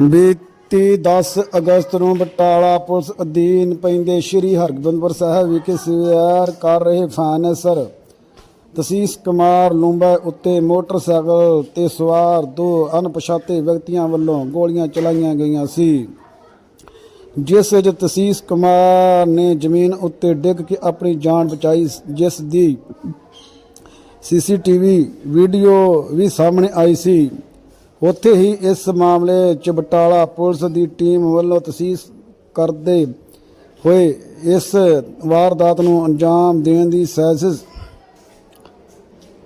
ਬੀਤੀ 10 ਅਗਸਤ ਨੂੰ ਬਟਾਲਾ ਪੁਲਿਸ ਅਧੀਨ ਪੈਂਦੇ ਸ੍ਰੀ ਹਰਗੋਬਿੰਦਪੁਰ ਸਾਹਿਬ ਵਿਖੇ ਸਵੇਰ ਕਰ ਰਹੇ ਫਾਨਸਰ। ਤਸੀਸ ਕੁਮਾਰ ਲੂੰਬਾ ਉੱਤੇ ਮੋਟਰਸਾਈਕਲ ਤੇ ਸਵਾਰ ਦੋ ਅਣਪਛਾਤੇ ਵਿਅਕਤੀਆਂ ਵੱਲੋਂ ਗੋਲੀਆਂ ਚਲਾਈਆਂ ਗਈਆਂ ਸੀ। ਜਿਸ ਵਿੱਚ ਤਸੀਸ ਕੁਮਾਰ ਨੇ ਜ਼ਮੀਨ ਉੱਤੇ ਡਿੱਗ ਕੇ ਆਪਣੀ ਜਾਨ ਬਚਾਈ। ਜਿਸ ਦੀ ਸੀਸੀਟੀਵੀ ਵੀਡੀਓ ਵੀ ਸਾਹਮਣੇ ਆਈ ਸੀ। ਉੱਥੇ ਹੀ ਇਸ ਮਾਮਲੇ 'ਚ ਬਟਾਲਾ ਪੁਲਿਸ ਦੀ ਟੀਮ ਵੱਲੋਂ ਤਸੀਸ ਕਰਦੇ ਹੋਏ ਇਸ ਵਾਰਦਾਤ ਨੂੰ ਅੰਜਾਮ ਦੇਣ ਦੀ ਸਾਜ਼ਿਸ਼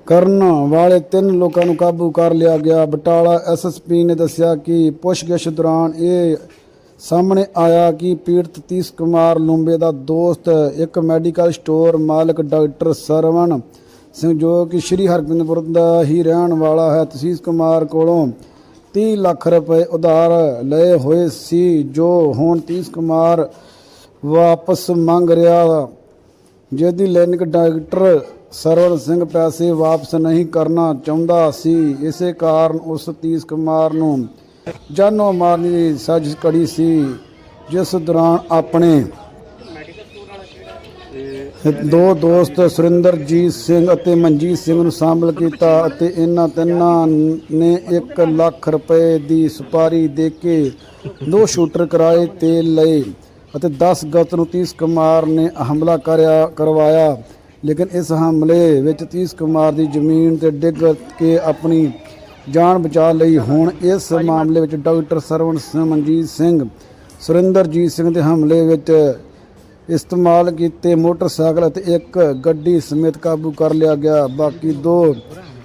ਕਰਨ ਵਾਲੇ ਤਿੰਨ ਲੋਕਾਂ ਨੂੰ ਕਾਬੂ ਕਰ ਲਿਆ ਗਿਆ। ਬਟਾਲਾ ਐਸਐਸਪੀ ਨੇ ਦੱਸਿਆ ਕਿ ਪੁੱਛਗਿੱਛ ਦੌਰਾਨ ਇਹ ਸਾਹਮਣੇ ਆਇਆ ਕਿ ਪੀੜਤ ਤੀਸ ਕੁਮਾਰ ਲੁੰਬੇ ਦਾ ਦੋਸਤ, ਇੱਕ ਮੈਡੀਕਲ ਸਟੋਰ ਮਾਲਕ ਡਾਕਟਰ ਸਰਵਣ ਸਿੰਘ ਜੋ ਕਿ ਸ਼੍ਰੀ ਹਰਗੋਬਿੰਦਪੁਰ ਦਾ ਹੀ ਰਹਿਣ ਵਾਲਾ ਹੈ, ਤਸੀਸ ਕੁਮਾਰ ਕੋਲੋਂ 30 ਲੱਖ ਰੁਪਏ ਉਧਾਰ ਲਏ ਹੋਏ ਸੀ, ਜੋ ਹੁਣ ਤੀਸ ਕੁਮਾਰ ਵਾਪਸ ਮੰਗ ਰਿਹਾ ਜਿਹਦੀ ਲੈਨਿਕ ਡਾਕਟਰ ਸਰਵਣ ਸਿੰਘ ਪੈਸੇ ਵਾਪਸ ਨਹੀਂ ਕਰਨਾ ਚਾਹੁੰਦਾ ਸੀ। ਇਸੇ ਕਾਰਨ ਉਸ ਤੀਸ ਕੁਮਾਰ ਨੂੰ ਜਾਨੋਂ ਮਾਰਨ ਦੀ ਸਾਜ਼ਿਸ਼ ਕੜੀ ਸੀ, ਜਿਸ ਦੌਰਾਨ ਆਪਣੇ ਦੋ ਦੋਸਤ ਸੁਰਿੰਦਰਜੀਤ ਸਿੰਘ ਅਤੇ ਮਨਜੀਤ ਸਿੰਘ ਨੂੰ ਸ਼ਾਮਲ ਕੀਤਾ ਅਤੇ ਇਹਨਾਂ ਤਿੰਨਾਂ ਨੇ 1 ਲੱਖ ਰੁਪਏ ਦੀ ਸੁਪਾਰੀ ਦੇ ਕੇ ਦੋ ਸ਼ੂਟਰ ਕਿਰਾਏ ਤੇ ਲਏ ਅਤੇ 10 ਅਗਸਤ ਨੂੰ ਤੀਸ ਕੁਮਾਰ ਨੇ ਹਮਲਾ ਕਰਿਆ, ਕਰਵਾਇਆ। ਲੇਕਿਨ ਇਸ ਹਮਲੇ ਵਿੱਚ ਤੀਸ ਕੁਮਾਰ ਦੀ ਜ਼ਮੀਨ ਤੇ ਡਿੱਗ ਕੇ ਆਪਣੀ ਜਾਨ ਬਚਾ ਲਈ। ਹੁਣ ਇਸ ਮਾਮਲੇ ਵਿੱਚ ਡਾਕਟਰ ਸਰਵਣ ਸਿੰਘ ਮਨਜੀਤ ਸਿੰਘ, ਸੁਰਿੰਦਰਜੀਤ ਸਿੰਘ ਦੇ ਹਮਲੇ ਵਿੱਚ ਇਸਤੇਮਾਲ ਕੀਤੇ ਮੋਟਰਸਾਈਕਲ ਅਤੇ ਇੱਕ ਗੱਡੀ ਸਮੇਤ ਕਾਬੂ ਕਰ ਲਿਆ ਗਿਆ। ਬਾਕੀ ਦੋ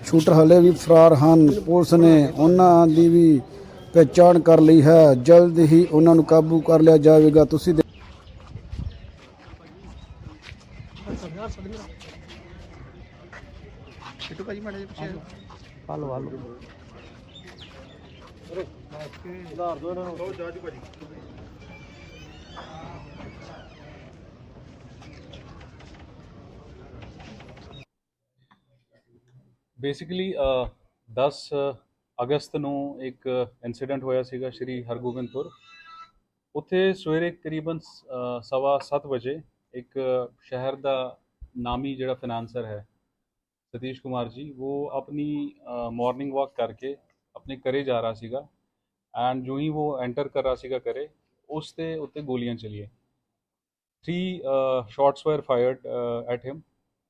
ਸ਼ੂਟਰ ਹਲੇ ਵੀ ਫਰਾਰ ਹਨ। ਪੁਲਿਸ ਨੇ ਉਹਨਾਂ ਦੀ ਵੀ ਪਹਿਚਾਣ ਕਰ ਲਈ ਹੈ। ਜਲਦ ਹੀ ਉਹਨਾਂ ਨੂੰ ਕਾਬੂ ਕਰ ਲਿਆ ਜਾਵੇਗਾ। ਤੁਸੀਂ ਦੇ- ਛਿੱਟੂ ਭਾਜੀ ਮਾੜੇ ਜਿਹੇ ਪਿੱਛੇ ਹਲੋ ਹਲੋ। ਬੇਸਿਕਲੀ uh, 10 ਅਗਸਤ ਨੂੰ ਇੱਕ ਇਨਸੀਡੈਂਟ ਹੋਇਆ ਸੀਗਾ ਸ਼੍ਰੀ ਹਰਗੋਬਿੰਦਪੁਰ। ਉੱਥੇ ਸਵੇਰੇ ਕਰੀਬਨ ਅ, ਸਵਾ 7 ਵਜੇ ਇੱਕ ਸ਼ਹਿਰ ਦਾ ਨਾਮੀ ਜਿਹੜਾ ਫਾਈਨਾਂਸਰ ਹੈ ਸਤੀਸ਼ ਕੁਮਾਰ ਜੀ ਉਹ ਆਪਣੀ ਮਾਰਨਿੰਗ ਵਾਕ ਕਰਕੇ ਆਪਣੇ ਘਰੇ ਜਾ ਰਿਹਾ ਸੀਗਾ ਐਂਡ ਜੋ ਹੀ ਉਹ ਐਂਟਰ ਕਰ ਰਿਹਾ ਸੀਗਾ ਘਰੇ ਉਸ ਤੇ ਉੱਤੇ ਗੋਲੀਆਂ ਚਲੀਏ three shots were fired at him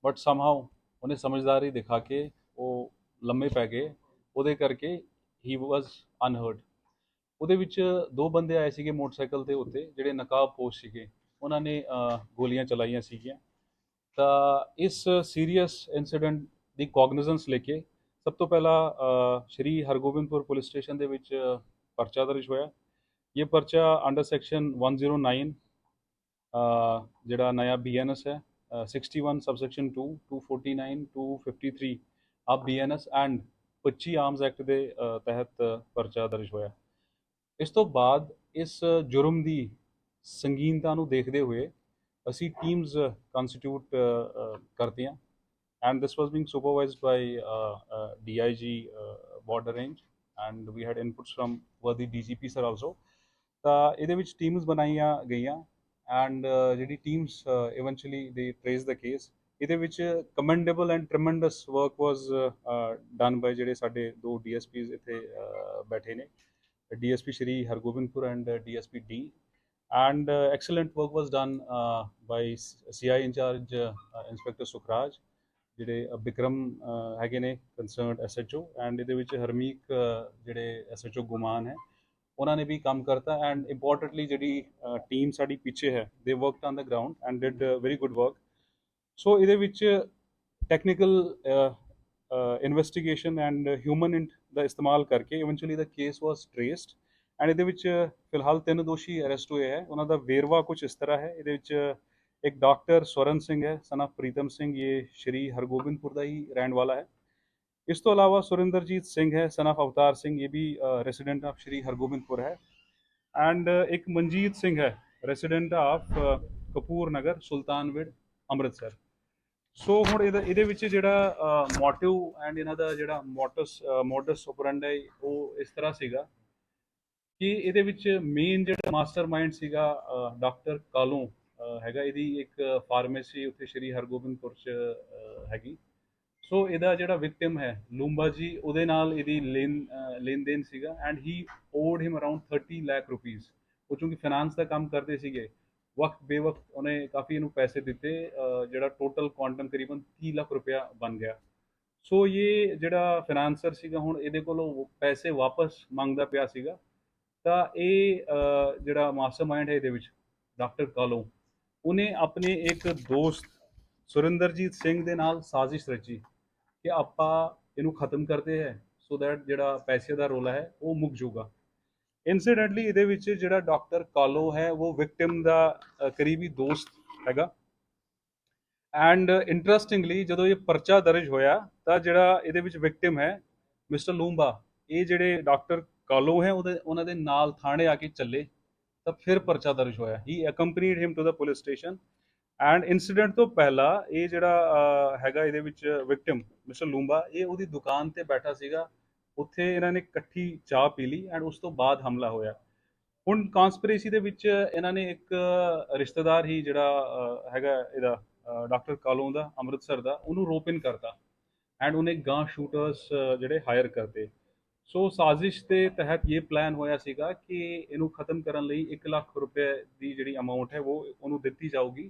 but somehow ਉਹਨੇ ਸਮਝਦਾਰੀ ਦਿਖਾ ਕੇ ਉਹ ਲੰਮੇ ਪੈ ਗਏ। ਉਹਦੇ ਕਰਕੇ ਹੀ ਵਾਸ ਅਨਹਰਡ ਉਹਦੇ ਵਿੱਚ ਦੋ ਬੰਦੇ ਆਏ ਸੀਗੇ ਮੋਟਰਸਾਈਕਲ ਦੇ ਉੱਤੇ ਜਿਹੜੇ ਨਕਾਬਪੋਸ਼ ਸੀਗੇ। ਉਹਨਾਂ ਨੇ ਗੋਲੀਆਂ ਚਲਾਈਆਂ ਸੀਗੀਆਂ। ਤਾਂ ਇਸ ਸੀਰੀਅਸ ਇਨਸੀਡੈਂਟ ਦੀ ਕੋਗਨੀਜ਼ੈਂਸ ਲੈ ਕੇ ਸਭ ਤੋਂ ਪਹਿਲਾਂ ਸ਼੍ਰੀ ਹਰਗੋਬਿੰਦਪੁਰ ਪੁਲਿਸ ਸਟੇਸ਼ਨ ਦੇ ਵਿੱਚ ਪਰਚਾ ਦਰਜ ਹੋਇਆ। ਇਹ ਪਰਚਾ ਅੰਡਰ ਸੈਕਸ਼ਨ 109 ਅਹ, ਜਿਹੜਾ ਨया ਬੀਐਨਐਸ ਹੈ uh, 61 subsection 2 249 253 ਆਪ ਬੀਐਨਐਸ ਐਂਡ 25 ਆਰਮਸ ਐਕਟ ਦੇ ਤਹਿਤ ਪਰਚਾ ਦਰਜ ਹੋਇਆ। ਇਸ ਤੋਂ ਬਾਅਦ ਇਸ ਜੁਰਮ ਦੀ ਸੰਗੀਨਤਾ ਨੂੰ ਦੇਖਦੇ ਹੋਏ ਅਸੀਂ ਟੀਮਸ ਕੰਸਟੀਟਿਊਟ ਕਰਤੀਆਂ and this was being supervised by uh, uh, DIG uh, border range and we had inputs from worthy DGP sir ਤਾਂ ਇਹਦੇ ਵਿੱਚ ਟੀਮਸ ਬਣਾਈਆਂ ਗਈਆਂ। ਐਂਡ ਜਿਹੜੀ teams eventually they trace the case ਇਹਦੇ ਵਿੱਚ commendable and tremendous work was done by ਜਿਹੜੇ ਸਾਡੇ ਦੋ ਡੀਐਸਪੀਜ਼ ਇੱਥੇ uh, ਬੈਠੇ ਨੇ। DSP Shri Hargobindpur and DSP D and excellent work was done by CI incharge inspector Sukhraj ਜਿਹੜੇ uh, Bikram uh, ਹੈਗੇ ਨੇ ਕੰਸਰਨਡ ਐਸਐਚਓ ਐਂਡ ਇਹਦੇ ਵਿੱਚ ਹਰਮੀਕ ਅ, ਜਿਹੜੇ ਐਸਐਚਓ ਗੁਮਾਨ ਹੈ ਉਹਨਾਂ ਨੇ ਵੀ ਕੰਮ ਕਰਤਾ। ਐਂਡ ਇੰਪੋਰਟੈਂਟਲੀ ਜਿਹੜੀ ਟੀਮ ਸਾਡੀ ਪਿੱਛੇ ਹੈ they worked on the ground and did very good work so ਇਹਦੇ ਵਿੱਚ ਟੈਕਨੀਕਲ ਇਨਵੈਸਟੀਗੇਸ਼ਨ ਐਂਡ ਹਿਊਮਨ ਦਾ ਇਸਤੇਮਾਲ ਕਰਕੇ eventually the case was traced and ਇਹਦੇ ਵਿੱਚ ਫਿਲਹਾਲ ਤਿੰਨ ਦੋਸ਼ੀ ਅਰੈਸਟ ਹੋਏ ਹੈ। ਉਹਨਾਂ ਦਾ ਵੇਰਵਾ ਕੁਝ ਇਸ ਤਰ੍ਹਾਂ ਹੈ। ਇਹਦੇ ਵਿੱਚ ਇੱਕ ਡਾਕਟਰ ਸਵਰਨ ਸਿੰਘ ਹੈ ਸਨ of ਪ੍ਰੀਤਮ ਸਿੰਘ, ਇਹ ਸ਼੍ਰੀ ਹਰਗੋਬਿੰਦਪੁਰ ਦਾ ਹੀ ਰਹਿਣ ਵਾਲਾ ਹੈ। ਇਸ ਤੋਂ ਇਲਾਵਾ ਸੁਰਿੰਦਰਜੀਤ ਸਿੰਘ ਹੈ ਸਨ ਆਫ ਅਵਤਾਰ ਸਿੰਘ, ਇਹ ਵੀ ਰੈਜ਼ੀਡੈਂਟ ਆਫ ਸ਼੍ਰੀ ਹਰਗੋਬਿੰਦਪੁਰ ਹੈ। ਐਂਡ ਇੱਕ ਮਨਜੀਤ ਸਿੰਘ ਹੈ resident of Kapoor Nagar Sultanwind, Amritsar. So ਹੁਣ ਇਹਦਾ ਇਹਦੇ ਵਿੱਚ ਜਿਹੜਾ ਮੋਟਿਵ ਐਂਡ ਇਹਨਾਂ ਦਾ ਜਿਹੜਾ ਮੋਟਸ ਮੋਡਸ ਆਪਰੈਂਡੀ ਉਹ ਇਸ ਤਰ੍ਹਾਂ ਸੀਗਾ ਕਿ ਇਹਦੇ ਵਿੱਚ ਮੇਨ ਜਿਹੜਾ ਮਾਸਟਰਮਾਈਂਡ ਸੀਗਾ ਡਾਕਟਰ ਕਾਲੋਂ ਹੈਗਾ। ਇਹਦੀ ਇੱਕ ਫਾਰਮੇਸੀ ਉੱਥੇ ਸ਼੍ਰੀ ਹਰਗੋਬਿੰਦਪੁਰ ਚ ਹੈਗੀ। ਸੋ ਇਹਦਾ ਜਿਹੜਾ ਵਿਕਟਿਮ ਹੈ, ਲੂੰਬਾ ਜੀ, ਉਹਦੇ ਨਾਲ ਇਹਦੀ ਲੈਣ, ਅਹ ਲੈਣ ਦੇਣ ਸੀਗਾ। And he owed him around 30 lakh rupees ਉਹ ਚੂੰਕਿ ਫਾਈਨਾਂਸ ਦਾ ਕੰਮ ਕਰਦੇ ਸੀਗੇ। ਵਕਤ ਬੇਵਕਤ ਉਹਨੇ ਕਾਫੀ ਇਹਨੂੰ ਪੈਸੇ ਦਿੱਤੇ ਜਿਹੜਾ ਟੋਟਲ ਕੁਆਂਟਮ ਕਰੀਬਨ 30 ਲੱਖ ਰੁਪਇਆ ਬਣ ਗਿਆ। ਸੋ ਇਹ ਜਿਹੜਾ ਫਾਈਨਾਂਸਰ ਸੀਗਾ ਹੁਣ ਇਹਦੇ ਕੋਲੋਂ ਪੈਸੇ ਵਾਪਸ ਮੰਗਦਾ ਪਿਆ ਸੀਗਾ। ਤਾਂ ਇਹ ਅਹ, ਜਿਹੜਾ ਮਾਸਟਰਮਾਈਂਡ ਹੈ ਇਹਦੇ ਵਿੱਚ ਡਾਕਟਰ ਕਾਲੋ ਉਹਨੇ ਆਪਣੇ ਇੱਕ ਦੋਸਤ ਸੁਰਿੰਦਰਜੀਤ ਸਿੰਘ ਦੇ ਨਾਲ ਸਾਜ਼ਿਸ਼ ਰਚੀ ਕਿ ਆਪਾਂ ਇਹਨੂੰ ਖਤਮ ਕਰਦੇ ਹੈ ਸੋ ਦੈਟ ਜਿਹੜਾ ਪੈਸੇ ਦਾ ਰੋਲਾ ਹੈ ਉਹ ਮੁੱਕ ਜਾਊਗਾ। ਇਨਸੀਡੈਂਟਲੀ ਇਹਦੇ ਵਿੱਚ ਜਿਹੜਾ ਡਾਕਟਰ ਕਾਲੋ ਹੈ, ਉਹ ਵਿਕਟਿਮ ਦਾ ਕਰੀਬੀ ਦੋਸਤ ਹੈਗਾ। ਐਂਡ ਇੰਟਰਸਟਿੰਗਲੀ ਜਦੋਂ ਇਹ ਪਰਚਾ ਦਰਜ ਹੋਇਆ, ਤਾਂ ਜਿਹੜਾ ਇਹਦੇ ਵਿੱਚ ਵਿਕਟਿਮ ਹੈ ਮਿਸਟਰ ਲੂੰਬਾ ਇਹ ਜਿਹੜੇ ਡਾਕਟਰ ਕਾਲੋ ਹੈ, ਉਹਦੇ, ਉਹਨਾਂ ਦੇ ਨਾਲ ਥਾਣੇ ਆ ਕੇ ਚੱਲੇ, ਤਾਂ ਫਿਰ ਪਰਚਾ ਦਰਜ ਹੋਇਆ। He accompanied him to the police station and incident ਤੋਂ ਪਹਿਲਾਂ ਇਹ ਜਿਹੜਾ ਹੈਗਾ ਇਹਦੇ ਵਿੱਚ ਵਿਕਟਿਮ ਮਿਸਟਰ ਲੂੰਬਾ ਇਹ ਉਹਦੀ ਦੁਕਾਨ ਤੇ ਬੈਠਾ ਸੀਗਾ। ਉੱਥੇ ਇਹਨਾਂ ਨੇ ਇਕੱਠੀ ਚਾਹ ਪੀ ਲਈ ਐਂਡ ਉਸ ਤੋਂ ਬਾਅਦ ਹਮਲਾ ਹੋਇਆ। ਹੁਣ ਕਨਸਪੀਰੇਸੀ ਦੇ ਵਿੱਚ ਇਹਨਾਂ ਨੇ ਇੱਕ ਰਿਸ਼ਤੇਦਾਰ ਹੀ ਜਿਹੜਾ ਹੈਗਾ ਇਹਦਾ ਡਾਕਟਰ ਕਾਲੋਂ ਦਾ, ਅੰਮ੍ਰਿਤਸਰ ਦਾ, ਉਹਨੂੰ ਰੋਪਿਨ ਕਰਤਾ ਐਂਡ ਉਹਨੇ ਗਾਂ ਸ਼ੂਟਰਸ ਜਿਹੜੇ ਹਾਇਰ ਕਰਤੇ। ਸੋ ਸਾਜ਼ਿਸ਼ ਦੇ ਤਹਿਤ ਇਹ ਪਲਾਨ ਹੋਇਆ ਸੀਗਾ ਕਿ ਇਹਨੂੰ ਖਤਮ ਕਰਨ ਲਈ 1 ਲੱਖ ਰੁਪਏ ਦੀ ਜਿਹੜੀ ਅਮਾਉਂਟ ਹੈ, ਉਹ ਉਹਨੂੰ ਦਿੱਤੀ ਜਾਊਗੀ।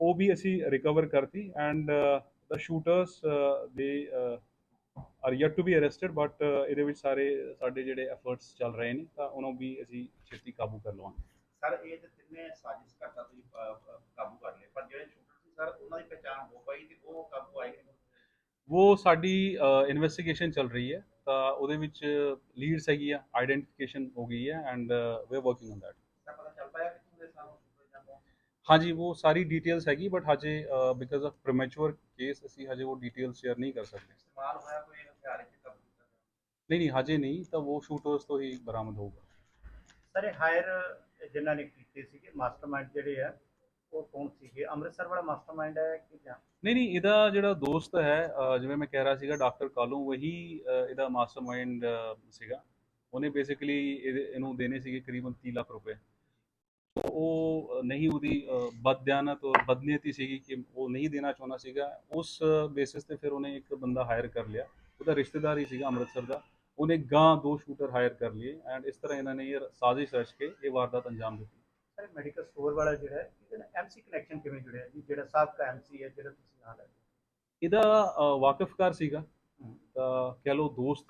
ਉਹ ਵੀ ਅਸੀਂ ਰਿਕਵਰ ਕਰਤੀ and the shooters they are yet to be arrested but ਇਹਦੇ ਵਿੱਚ ਸਾਰੇ ਸਾਡੇ ਜਿਹੜੇ ਐਫਰਟਸ ਚੱਲ ਰਹੇ ਨੇ ਤਾਂ ਉਹਨਾਂ ਵੀ ਅਸੀਂ ਛੇਤੀ ਕਾਬੂ ਕਰ ਲਵਾਂਗੇ ਸਰ ਇਹ ਤੇ ਤਿੰਨੇ ਸਾਜ਼ਿਸ਼ ਕਰਤਾ ਤੁਸੀਂ ਕਾਬੂ ਕਰ ਲਏ ਪਰ ਜਿਹੜੇ ਸ਼ੂਟਰ ਸੀ ਸਰ ਉਹਨਾਂ ਦੀ ਪਛਾਣ ਹੋ ਪਾਈ ਤੇ ਉਹ ਕਾਬੂ ਆਏ? ਉਹ ਸਾਡੀ ਇਨਵੈਸਟੀਗੇਸ਼ਨ ਚੱਲ ਰਹੀ ਹੈ ਤਾਂ ਉਹਦੇ ਵਿੱਚ ਲੀਡਸ ਹੈਗੀ ਆ ਆਈਡੈਂਟੀਫਿਕੇਸ਼ਨ ਹੋ ਗਈ ਹੈ and we are working on that sir ਪਤਾ ਚੱਲ ਪਾਇਆ ਕਿ ਤੁਹਾਡੇ ਸਾਨੂੰ ਸ਼ੂਟਰ ਜਾਂ ਕੌਣ ਹਾਂਜੀ ਉਹ ਸਾਰੀ ਡਿਟੇਲਸ ਹੈਗੀ ਬਟ ਹਜੇ ਬਿਕਾਜ਼ ਆਫ ਪ੍ਰੀਮੈਚੁਰ ਕੇਸ ਅਸੀਂ ਹਜੇ ਉਹ ਡਿਟੇਲਸ ਸ਼ੇਅਰ ਨਹੀਂ ਕਰ ਸਕਦੇ। ਇਸਤੇਮਾਲ ਹੋਇਆ ਕੋਈ ਹਥਿਆਰ ਇੱਥੇ ਕਾਬੂ ਕੀਤਾ ਗਿਆ? ਨਹੀਂ ਨਹੀਂ ਹਜੇ ਨਹੀਂ ਤਾਂ ਉਹ ਸ਼ੂਟਰਸ ਤੋਂ ਹੀ ਬਰਾਮਦ ਹੋਊਗਾ। ਸਰ ਇਹ ਹਾਇਰ ਜਿਨ੍ਹਾਂ ਨੇ ਕੀਤੇ ਸੀਗੇ ਮਾਸਟਰਮਾਈਂਡ ਜਿਹੜੇ ਆ ਉਹ ਕੌਣ ਸੀਗੇ? ਅੰਮ੍ਰਿਤਸਰ ਵਾਲਾ ਮਾਸਟਰਮਾਈਂਡ ਹੈ ਕਿ ਜਾਂ? ਨਹੀਂ ਨਹੀਂ ਇਹਦਾ ਜਿਹੜਾ ਦੋਸਤ ਹੈ ਅਹ ਜਿਵੇਂ ਮੈਂ ਕਹਿ ਰਿਹਾ ਸੀਗਾ ਡਾਕਟਰ ਕਾਲੂ ਵਹੀ ਅਹ ਇਹਦਾ ਮਾਸਟਰਮਾਈਂਡ ਸੀਗਾ। ਉਹਨੇ ਬੇਸਿਕਲੀ ਇਹਨੂੰ ਦੇਣੇ ਸੀਗੇ ਕਰੀਬਨ 30 ਲੱਖ ਰੁਪਏ। ਉਹ ਨਹੀਂ ਉਹਦੀ ਬਦਦਿਆਨਤ ਔਰ ਬਦਨੀਅਤੀ ਸੀਗੀ ਕਿ ਉਹ ਨਹੀਂ ਦੇਣਾ ਚਾਹੁੰਦਾ ਸੀਗਾ। ਉਸ ਬੇਸਿਸ ਤੇ ਫਿਰ ਉਹਨੇ ਇੱਕ ਬੰਦਾ ਹਾਇਰ ਕਰ ਲਿਆ। ਉਹਦਾ ਰਿਸ਼ਤੇਦਾਰ ਹੀ ਸੀਗਾ ਅੰਮ੍ਰਿਤਸਰ ਦਾ। ਉਹਨੇ ਗਾਂ ਦੋ ਸ਼ੂਟਰ ਹਾਇਰ ਕਰ ਲਏ ਐਂਡ ਇਸ ਤਰ੍ਹਾਂ ਇਹਨਾਂ ਨੇ ਇਹ ਸਾਜ਼ਿਸ਼ ਰਚ ਕੇ ਇਹ ਵਾਰਦਾਤ ਅੰਜਾਮ ਦਿੱਤੀ। ਸਰ ਮੈਡੀਕਲ ਸਟੋਰ ਵਾਲਾ ਜਿਹੜਾ ਹੈ ਇਹਦੇ ਐਮਸੀ ਕਨੈਕਸ਼ਨ ਕਿਵੇਂ ਜੁੜਿਆ? ਜੀ ਜਿਹੜਾ ਸਾਬਕਾ ਐਮਸੀ ਹੈ ਜਿਹੜਾ ਤੁਸੀਂ ਨਾਲ ਹੈ। ਇਹਦਾ ਵਾਕਿਫਕਾਰ ਸੀਗਾ। ਤਾਂ ਕਹਿ ਲਓ ਦੋਸਤ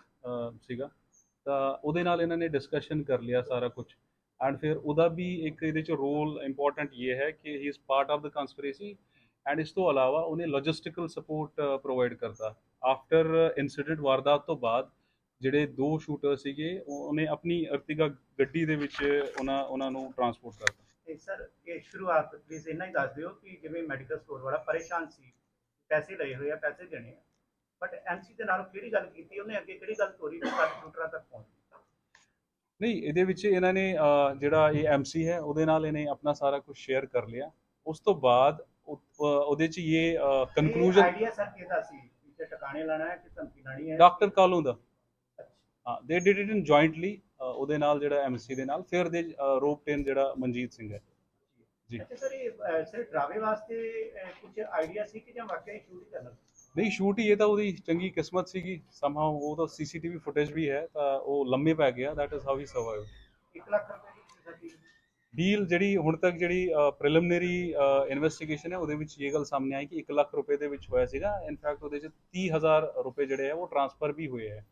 ਸੀਗਾ। ਤਾਂ ਉਹਦੇ ਨਾਲ ਇਹਨਾਂ ਨੇ ਡਿਸਕਸ਼ਨ ਕਰ ਲਿਆ ਸਾਰਾ ਕੁਝ ਐਂਡ ਫਿਰ ਉਹਦਾ ਵੀ ਇੱਕ ਇਹਦੇ ਚ ਰੋਲ ਇੰਪੋਰਟੈਂਟ ਇਹ ਹੈ ਕਿ he is part of the conspiracy and ਇਸ ਤੋਂ ਇਲਾਵਾ ਉਹਨੇ ਲੌਜਿਸਟੀਕਲ ਸਪੋਰਟ ਪ੍ਰੋਵਾਈਡ ਕਰਤਾ। ਆਫਟਰ ਇਨਸੀਡੈਂਟ ਵਾਰਦਾਤ ਤੋਂ ਬਾਅਦ ਜਿਹੜੇ ਦੋ ਸ਼ੂਟਰ ਸੀਗੇ ਉਹਨੇ ਆਪਣੀ ਅਰਤਿਗਾ ਗੱਡੀ ਦੇ ਵਿੱਚ ਉਹਨਾਂ ਉਹਨਾਂ ਨੂੰ ਟਰਾਂਸਪੋਰਟ ਕਰਤਾ। ਸਰ, ਇਹ ਸ਼ੁਰੂਆਤ ਪਲੀਜ਼ ਇੰਨਾ ਹੀ ਦੱਸ ਦਿਓ ਕਿ ਜਿਵੇਂ ਮੈਡੀਕਲ ਸਟੋਰ ਵਾਲਾ ਪਰੇਸ਼ਾਨ ਸੀ, ਪੈਸੇ ਲਏ ਹੋਏ ਆ, ਪੈਸੇ ਦੇਣੇ ਆ। ਬਟ ਐਮਸੀ ਦੇ ਨਾਲ ਕਿਹੜੀ ਗੱਲ ਕੀਤੀ? ਉਹਨੇ ਅੱਗੇ ਕਿਹੜੀ ਗੱਲ ਤੋਰੀ ਕਿ ਸ਼ੂਟਰਾਂ ਤੱਕ ਪਹੁੰਚ ਨਹੀਂ ਇਹਦੇ ਵਿੱਚ ਇਹਨਾਂ ਨੇ ਜਿਹੜਾ ਇਹ ਐਮਸੀ ਹੈ ਉਹਦੇ ਨਾਲ ਇਹਨੇ ਆਪਣਾ ਸਾਰਾ ਕੁਝ ਸ਼ੇਅਰ ਕਰ ਲਿਆ। ਉਸ ਤੋਂ ਬਾਅਦ ਉਹਦੇ ਚ ਇਹ ਕਨਕਲੂਜਨ ਆਈਡੀਆ ਸਰ ਕਿਹਦਾ ਸੀ? ਕਿ ਟਿਕਾਣੇ ਲਾਣਾ ਹੈ ਕਿ ਧਮਕੀ ਲਾਣੀ ਹੈ? ਡਾਕਟਰ ਕਾਲੂ ਦਾ। ਹਾਂ they did it in jointly ਉਹਦੇ ਨਾਲ ਜਿਹੜਾ ਐਮਸੀ ਦੇ ਨਾਲ। ਫਿਰ ਦੇ ਰੋਪ ਟੇਨ ਜਿਹੜਾ ਮਨਜੀਤ ਸਿੰਘ ਹੈ। ਜੀ। ਅੱਛਾ ਸਰ ਇਹ ਸਿਰਫ ਡਰਾਵੇ ਵਾਸਤੇ ਕੁਝ ਆਈਡੀਆ ਸੀ ਕਿ ਜਾਂ ਵਾਕਿਆ ਸ਼ੂਟ ਹੀ ਕਰਨਾ ਨਹੀਂ ਸ਼ੂਟ ਹੀ ਇਹ ਤਾਂ ਉਹਦੀ ਚੰਗੀ ਕਿਸਮਤ ਸੀਗੀ। ਸਮਹਾਉ ਉਹ ਤਾਂ ਸੀਸੀਟੀਵੀ ਫੁਟੇਜ ਵੀ ਹੈ ਤਾਂ ਉਹ ਲੰਮੇ ਪੈ ਗਿਆ। That is how he survive 1 lakh ਰੁਪਏ ਦੀ ਡੀਲ ਜਿਹੜੀ ਹੁਣ ਤੱਕ ਜਿਹੜੀ ਪ੍ਰੀਲਿਮਿਨਰੀ ਇਨਵੈਸਟੀਗੇਸ਼ਨ ਹੈ ਉਹਦੇ ਵਿੱਚ ਇਹ ਗੱਲ ਸਾਹਮਣੇ ਆਈ ਕਿ 1 ਲੱਖ ਰੁਪਏ ਦੇ ਵਿੱਚ ਹੋਇਆ ਸੀਗਾ। ਇਨਫੈਕਟ ਉਹਦੇ ਚ 30000 ਰੁਪਏ ਜਿਹੜੇ ਆ ਉਹ ਟ੍ਰਾਂਸਫਰ ਵੀ ਹੋਏ ਹੈ